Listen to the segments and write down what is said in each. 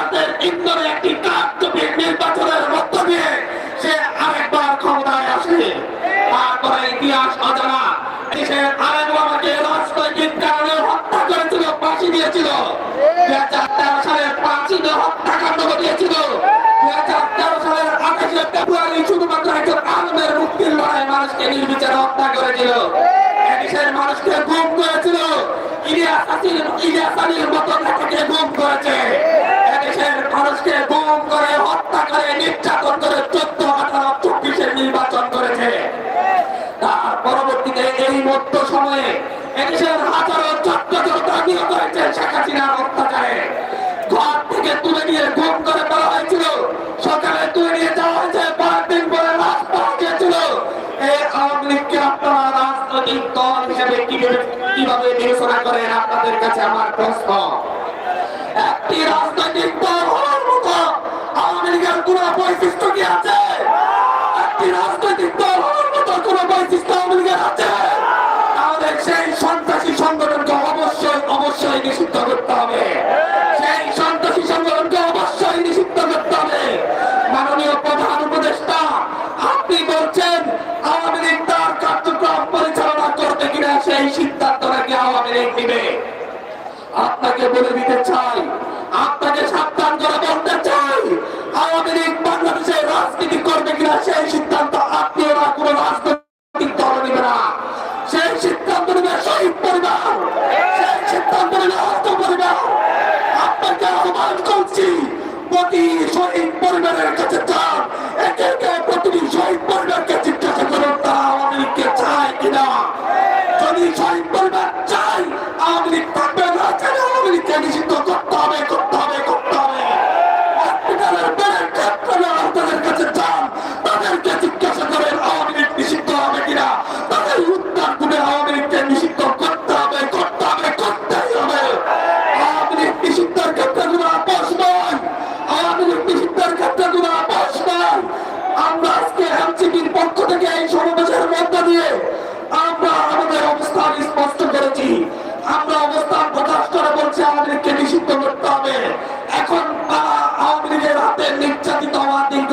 ভারতের ইন্দোরে একটি কাকচুপির নির্বাচনের মধ্য দিয়ে সে আরেকবার ক্ষমতায় আসে। তারপরে ইতিহাস অজানা। দেশের আরেক বাবাকে রাজনৈতিক কারণে হত্যা করেছিল, ফাঁসি দিয়েছিল। দুই হাজার তেরো সালের পাঁচই হত্যাকাণ্ড ঘটিয়েছিল। দুই হাজার তেরো সালের আঠাশে ফেব্রুয়ারি শুধুমাত্র একজন আলমের মুক্তির লড়াই মানুষকে নির্বিচারে হত্যা করেছিল। এদেশের মানুষকে গুম করেছিল। ইলিয়াস হাসিন, ইলিয়াস আলীর মতো নেতাকে গুম করেছে। এদেশের মানুষকে গুম করে হত্যা করে নির্যাতন করে চোদ্দ চব্বিশের নির্বাচন করেছে। তার পরবর্তীতে এই মধ্য সময়ে এদেশের হাজারো জনতা নিহত হয়েছে শেখ হাসিনার অত্যাচারে। ঘর থেকে তুলে নিয়ে গুম করে দেওয়া হয়েছিল আপনাদের কাছে আমার প্রশ্ন। একটি রাজনৈতিক দল হওয়ার মতো আওয়ামী লীগের কোন বৈশিষ্ট্য কি আছে? আপনাকে বলে দিতে চাই। আপনাকে সাবধান করে বলতে চাই। আওয়ামী লীগ বাংলাদেশে রাজনীতি করবে কিনা, সেই সিদ্ধান্ত আপনি ওরা কোন রাজনৈতিক দল নেবে না। সেই সিদ্ধান্ত নেবে শহীদ পরিবার। সেই সিদ্ধান্ত নেবে অর্থ পরিবার। আপনাকে আহ্বান করছি, প্রতি শহীদ পরিবারের কাছে যান একে একে প্রতিটি শহীদ পরিবারকে জিজ্ঞাসা করুন, তারা আওয়ামী লীগকে চায় কিনা। যদি শহীদ পরিবার চাই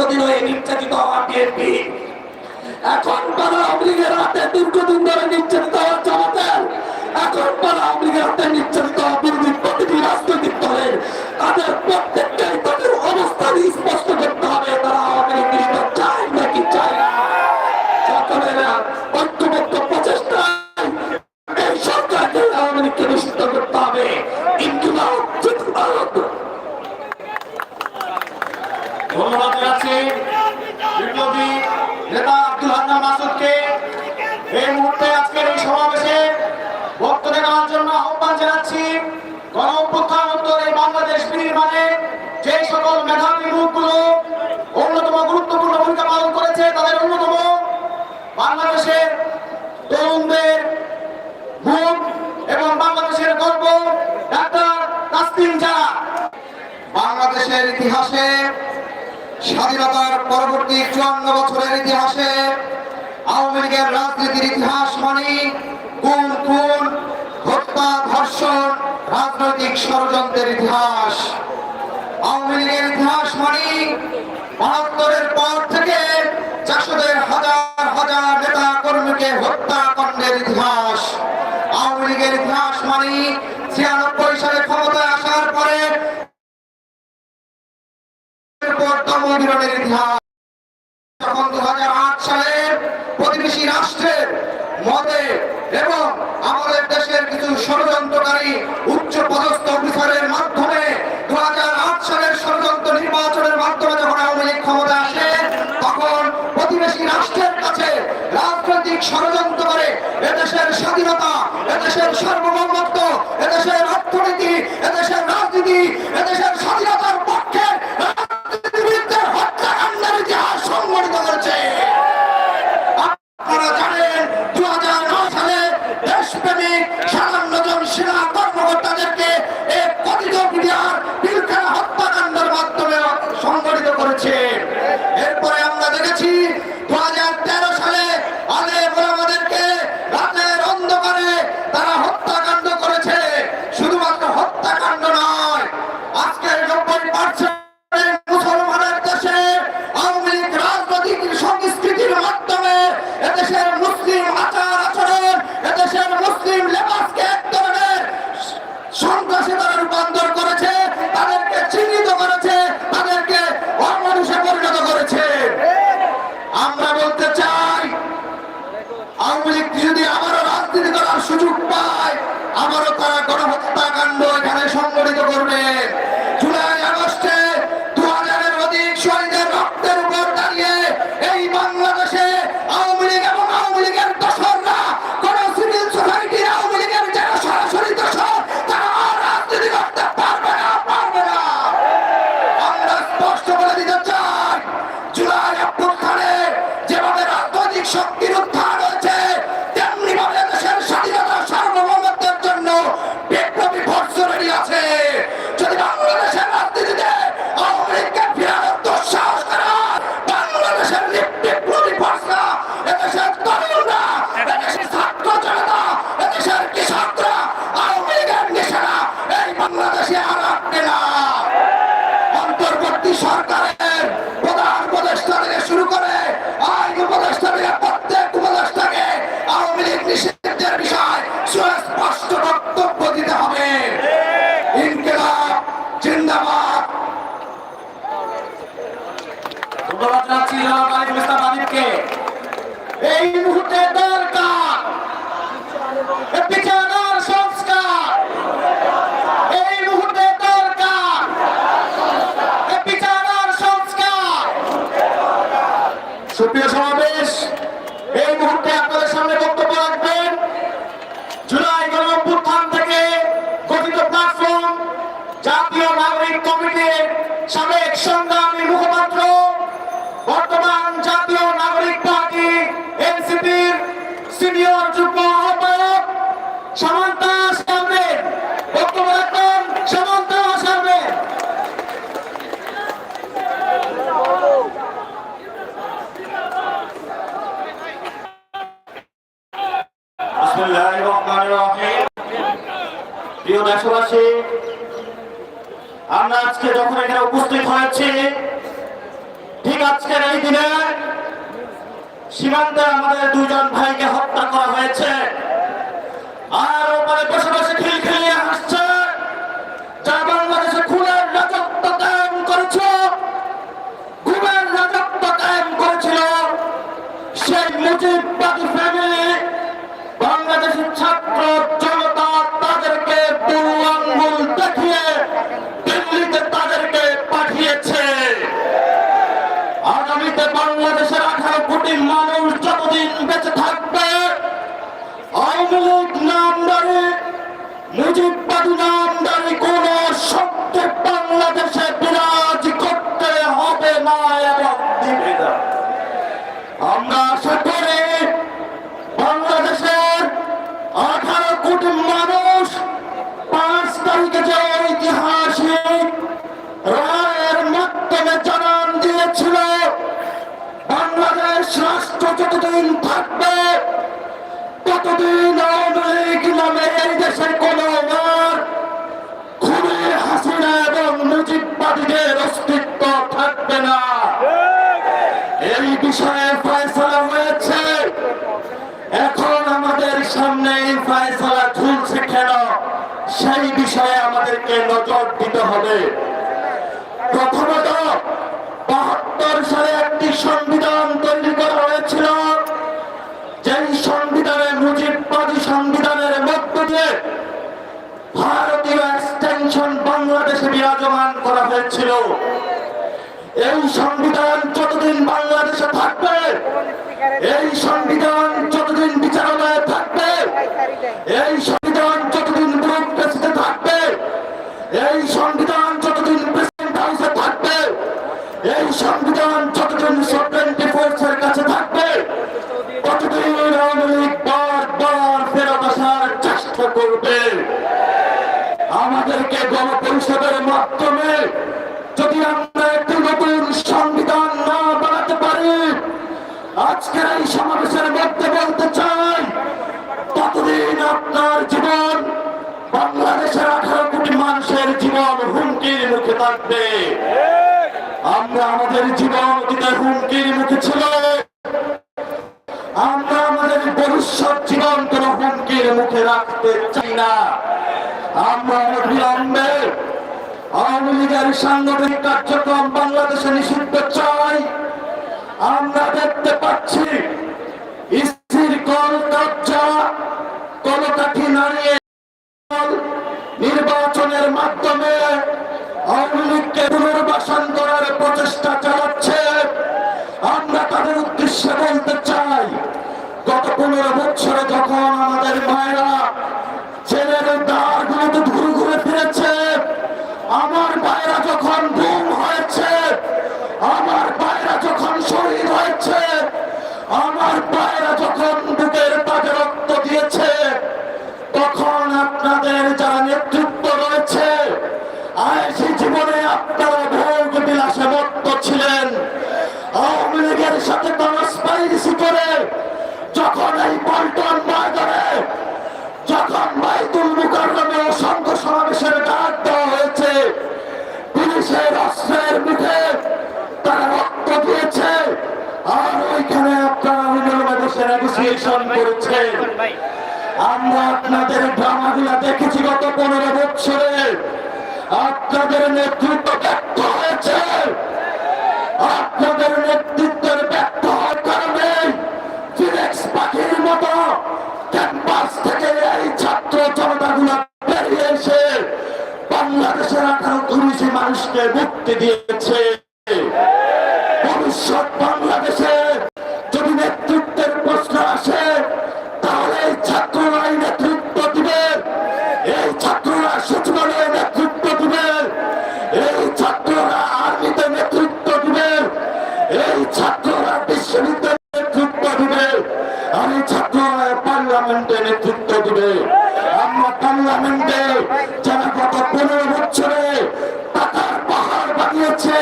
দীর্ঘদিন হয়ে নির্যাতিত হওয়া বিএনপি। এখন তারা আওয়ামী লীগের হাতে দীর্ঘদিন ধরে নির্যাতিত হওয়ার জামাতের এখন তারা আওয়ামী লীগের হাতে নির্যাতিত হওয়া প্রতিটি রাজনৈতিক দলের তাদের প্রত্যেকটাই জন্য আহ্বান জানাচ্ছি গণ এই বাংলাদেশ বিনির্মাণে যে সকল মেধাবী মুখগুলো অন্যতম গুরুত্বপূর্ণ ভূমিকা পালন করেছে, তাদের অন্যতম বাংলাদেশের তরুণদের মুখ এবং বাংলাদেশের গর্ব। ডাক্তার তাসলিম জানা, বাংলাদেশের ইতিহাসে স্বাধীনতার পরবর্তী চুয়ান্ন বছরের ইতিহাসে আওয়ামী লীগের রাজনীতির ইতিহাস মানে কোন কোন হত্যা ধর্ষণ রাজনৈতিক ষড়যন্ত্রের ইতিহাস। আওয়ামী লীগের ইতিহাস মানে বাহাত্তরের পর থেকে চাষদের হাজার হাজার নেতা কর্মীকে হত্যাকাণ্ডের ইতিহাস। আওয়ামী লীগের ইতিহাস মানে ছিয়ানব্বই সালে ক্ষমতায় আসার পরে ইতিহাস। এদেশের হত্যাকাণ্ড এখানে সংগঠিত করবে। এই মুহূর্তে আজকে যখন এখানে উপস্থিত হয়েছি, ঠিক আজকের এই দিনে সীমান্তে আমাদের দুজন ভাইকে হত্যা করা হয়েছে। আর ওপরে আমরা আশা করি বাংলাদেশের আঠারো কোটি মানুষ পাঁচ তারিখে যে ঐতিহাসিক রায়ের মাধ্যমে জানান দিয়েছিল, বাংলাদেশ রাষ্ট্র যতদিন থাকবে, ততদিন আওয়ামী লীগ নামে এই দেশের কোন খুবই হাসিনা এবং মুজিববাদীদের অস্তিত্ব থাকবে না। বিষয়ে ফয়সলা হয়েছে। এখন আমাদের সামনে এই ফয়সলা ঝুলছে কেন? সেই বিষয়ে আমাদেরকে নজর দিতে হবে। প্রথমত, বাহাত্তর সালে একটি সংবিধান তৈরি করা হয়েছিল। যেই সংবিধানের মুজিববাদী সংবিধানের মধ্য দিয়ে ভারতীয় এক্সটেনশন বাংলাদেশে বিরাজমান করা হয়েছিল। এই সংবিধান যতদিন বাংলাদেশে থাকবে, এই সংবিধান যতদিন বিচারালয়ে থাকবে, এই সংবিধান যতদিন থাকবে, এই সংবিধান যতদিন প্রেসিডেন্ট হাউসে থাকবে, এই সংবিধান যতদিন সুপ্রিম ডিফোর্সের কাছে থাকবে, ততদিন আওয়ামী বারবার ফেরত আসার চেষ্টা করবে। আমাদেরকে গণপরিষদের মাধ্যমে যদি আমরা থাকবে। আমরা আমাদের জীবন অতীতে হুমকির মুখে ছিল। আমরা আমাদের ভবিষ্যৎ জীবন কোন হুমকির মুখে রাখতে চাই না। আমরা বিলম্বে আওয়ামী লীগের সাংগঠনিক কার্যক্রম বাংলাদেশে নিষিদ্ধ চাই। আমরা দেখতে পাচ্ছি স্থির কল কবজা কলকাঠি নাড়িয়ে নির্বাচনের মাধ্যমে আওয়ামী লীগকে পুনর্বাসন করার প্রচেষ্টা চালাচ্ছে। আমরা তাদের উদ্দেশ্যে বলতে চাই, গত পনেরো বছরে যখন আমাদের আমরা আপনাদের ড্রামাগুলা দেখেছি গত পনেরো বছরে। আপনাদের নেতৃত্ব ব্যর্থ হয়েছে। আপনাদের নেতৃত্বের ব্যর্থ হওয়ার কারণে ফিনিক্স পাখির মতো ক্যাম্পাস থেকে এই ছাত্র জনতাগুলো বেরিয়ে এসে বাংলাদেশের আঠারো মানুষকে মুক্তি দিয়েছে। ভবিষ্যৎ বাংলাদেশে পার্লামেন্টে নেতৃত্ব দিবে। আমরা পার্লামেন্টে যারা গত পনেরো বছরে টাকার পাহাড় বানিয়েছে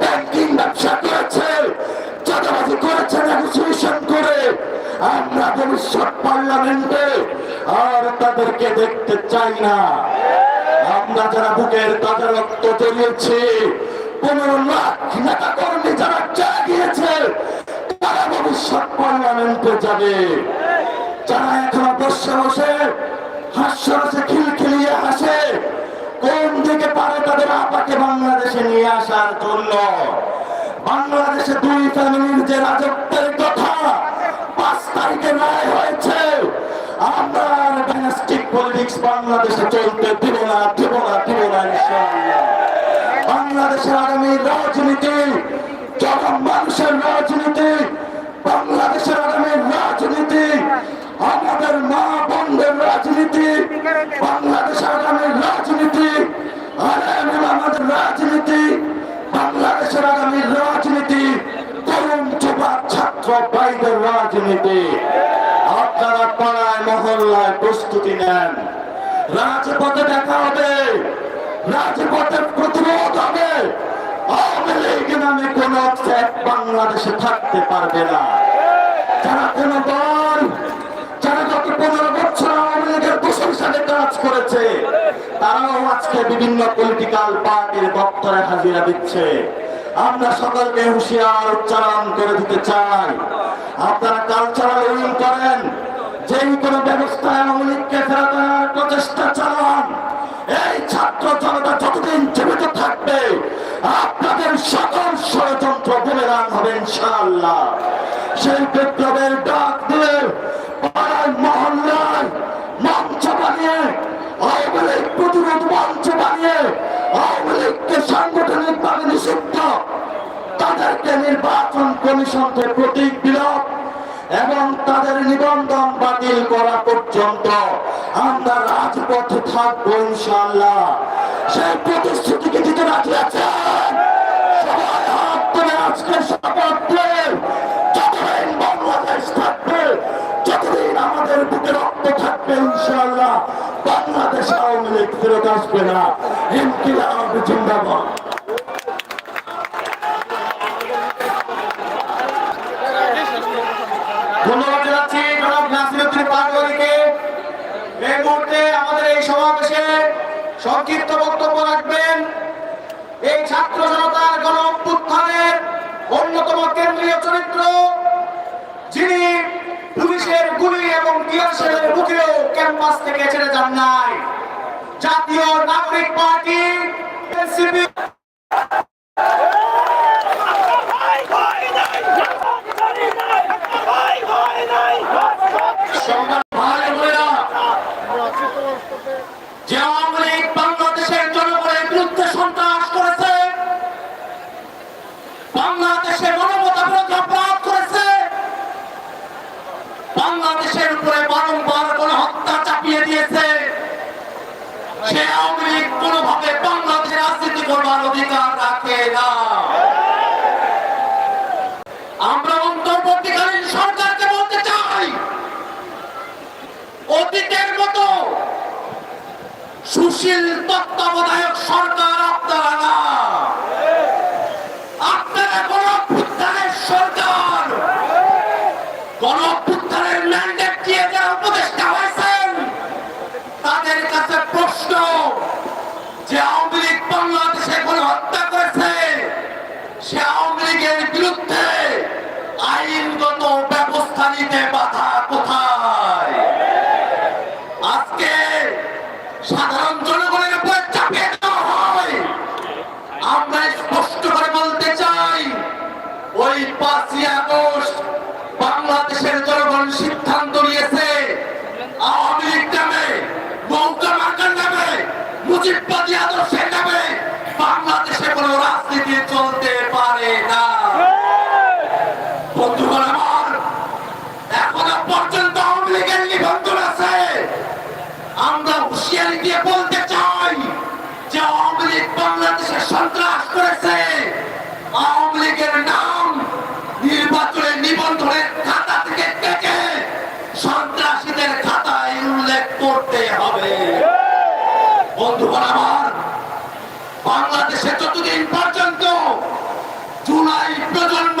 ব্যাংকিং ব্যবসা করেছে, চাঁদাবাজি করেছে নেগোসিয়েশন করে। আমরা ভবিষ্যৎ পার্লামেন্টে আর তাদেরকে দেখতে চাই না। আমরা যারা বুকের তাজা রক্ত জড়িয়েছি, পনেরো লাখ নেতা কর্মী যারা জাগিয়েছে, তারা ভবিষ্যৎ পার্লামেন্টে যাবে। যারা এখনও বসে বসে হাস্যরসে খিলখিলিয়ে হাসে, কোন দিকে পারে তাদের আপাকে বাংলাদেশে নিয়ে আসার জন্য? বাংলাদেশে দুই ফ্যামিলির যে রাজত্বের কথা পাঁচ তারিখে রায় হয়েছে, আমরা ডাইনাস্টিক পলিটিক্স বাংলাদেশে চলতে দিব না দিব না দিব না বাংলাদেশের আগামী রাজনীতি, যখন মানুষের রাজনীতি মহল্লায় প্রস্তুতি নেন। রাজপথে দেখা হবে। রাজপথের প্রতিরোধ হবে। আওয়ামী লীগ নামে কোন বাংলাদেশে থাকতে পারবে না। যারা কোন দল, যারা গত পনেরো বছর আওয়ামী লীগের প্রশংসাতে কাজ করেছে, তারাও আজকে বিভিন্ন পলিটিক্যাল পার্টির দপ্তরে হাজিরা দিচ্ছে। আমরা সকলকে হুঁশিয়ার উচ্চারণ করে দিতে চাই। আপনারা কালচারাল করেন। যেই কোনো ব্যবস্থায় আওয়ামী ফেরাতে প্রচেষ্টা চালান। এই ছাত্র জনতা যতদিন জীবিত থাকবে, আপনাদের সকল ষড়যন্ত্র বুমেরাং হবে ইনশাআল্লাহ। সেই বিপ্লবের ডাক দিয়ে পাড়ায় মহল্লায় মঞ্চ বানিয়ে, আওয়ামী লীগ প্রতিরোধ মঞ্চ বানিয়ে, আওয়ামী লীগকে সাংগঠনিক ভাবে নিষিদ্ধ, তাদেরকে নির্বাচন কমিশন থেকে প্রতীক বিলোপ এবং তাদের নিবন্ধন বাতিল করা পর্যন্ত আমরা রাজপথে থাকব ইনশাল্লাহ সেই প্রতিশ্রুতিকে দিতে রাজি আছেন। সবাই শপথ যতদিন বাংলাদেশ থাকবে, যতদিন আমাদের বুকে রক্ত থাকবে ইনশাল্লাহ বাংলাদেশ আওয়ামী লীগ ফেরত আসবে না। ইনকিলাব জিন্দাবাদ ধন্যবাদ জানাচ্ছি জনাব নাসিরুদ্দিন পাটোয়ারিকে এই মুহূর্তে আমাদের এই সমাবেশে সংক্ষিপ্ত বক্তব্য রাখবেন ছাত্র জনতার গণ অভ্যুত্থানের অন্যতম কেন্দ্রীয় চরিত্র, যিনি পুলিশের গুলি এবং টিয়ারশেলের মুখেও ক্যাম্পাস থেকে ছেড়ে যান নাই। জাতীয় নাগরিক পার্টি, এনসিপি সুশীল তত্ত্বাবধায়ক সরকার আপনারা না। আপনারা কোন অভ্যুত্থানের সরকার। কোন অভ্যুত্থানের ম্যান্ডেট দিয়ে যারা উপদেষ্টা হয়েছেন, তাদের কাছে প্রশ্ন, যে আওয়ামী লীগ বাংলাদেশে কোন হত্যা করেছে, সে আওয়ামী লীগের বিরুদ্ধে আইনগত ব্যবস্থা নিতে বাধা পাঁচই বাংলাদেশের জনগণ সিদ্ধান্ত নিয়েছে আওয়ামী লীগ নামে মুজিববাদী আদর্শের বন্ধুগণ আমার বাংলাদেশে যতদিন পর্যন্ত জুলাই প্রজন্ম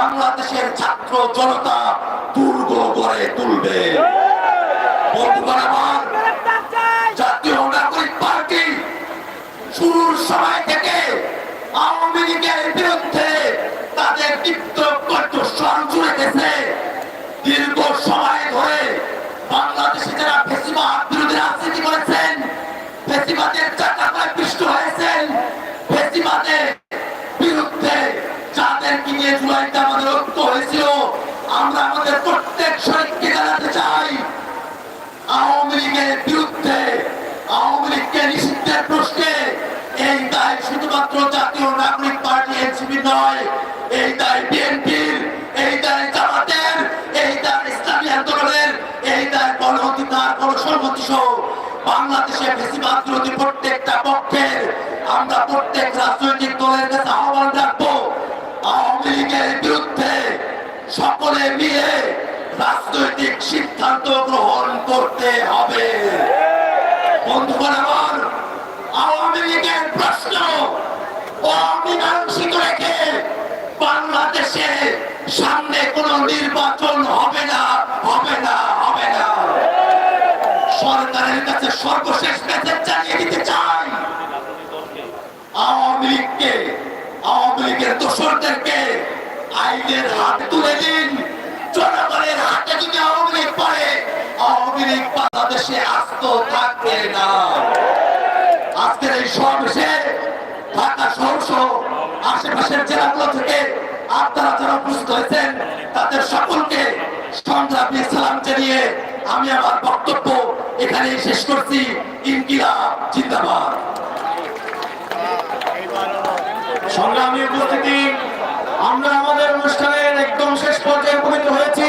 বাংলাদেশের ছাত্র জনতা দুর্গ গড়ে তুলবে। বন্ধুগণ জাতীয় নাগরিক পার্টি শুরুর সময় থেকে আওয়ামী লীগের বিরুদ্ধে তাদের তীব্র চাই আওয়ামী লীগের বিরুদ্ধে, আওয়ামী লীগকে নিষিদ্ধের প্রশ্নে এই দায় শুধুমাত্র জাতীয় নাগরিক পার্টি এনসিপি নয়, এই দায় বিএনপির, এই দায় জামাতের, এই দায় ইসলামী আন্দোলনের, এই দায় গণ অধিকার গণসম্মতি সহ বাংলাদেশে বেশিরভাগ বিরোধী প্রত্যেকটা পক্ষের আমরা প্রত্যেক রাজনৈতিক দলের কাছে আহ্বান রাখব, আওয়ামী লীগের বিরুদ্ধে সকলে মিলে রাজনৈতিক সিদ্ধান্ত গ্রহণ করতে হবে। বন্ধুগণ আমার আওয়ামী লীগের প্রশ্ন অমীমাংসিত রেখে বাংলাদেশে সামনে নির্বাচন হবে না হবে না হবে না। সরকারের কাছে সর্বশেষ মেসেজ জানিয়ে দিতে চাই, আওয়ামী লীগকে, আওয়ামী লীগের দোসরদেরকে আইনের হাতে তুলে দিন, জনগণের আস্ত থাকবে না। আজকের এই ঢাকা আশেপাশের জেলাগুলো থেকে আপনারা যারা হয়েছেন, তাদের সকলকে সংগ্রামী সালাম জানিয়ে আমি আমার বক্তব্য এখানে শেষ করছি। ইনকিলা জিন্দাবাদ। সংগ্রামী উপস্থিতি, আমরা আমাদের অনুষ্ঠানের একদম শেষ পর্যায়ে উপনীত হয়েছি।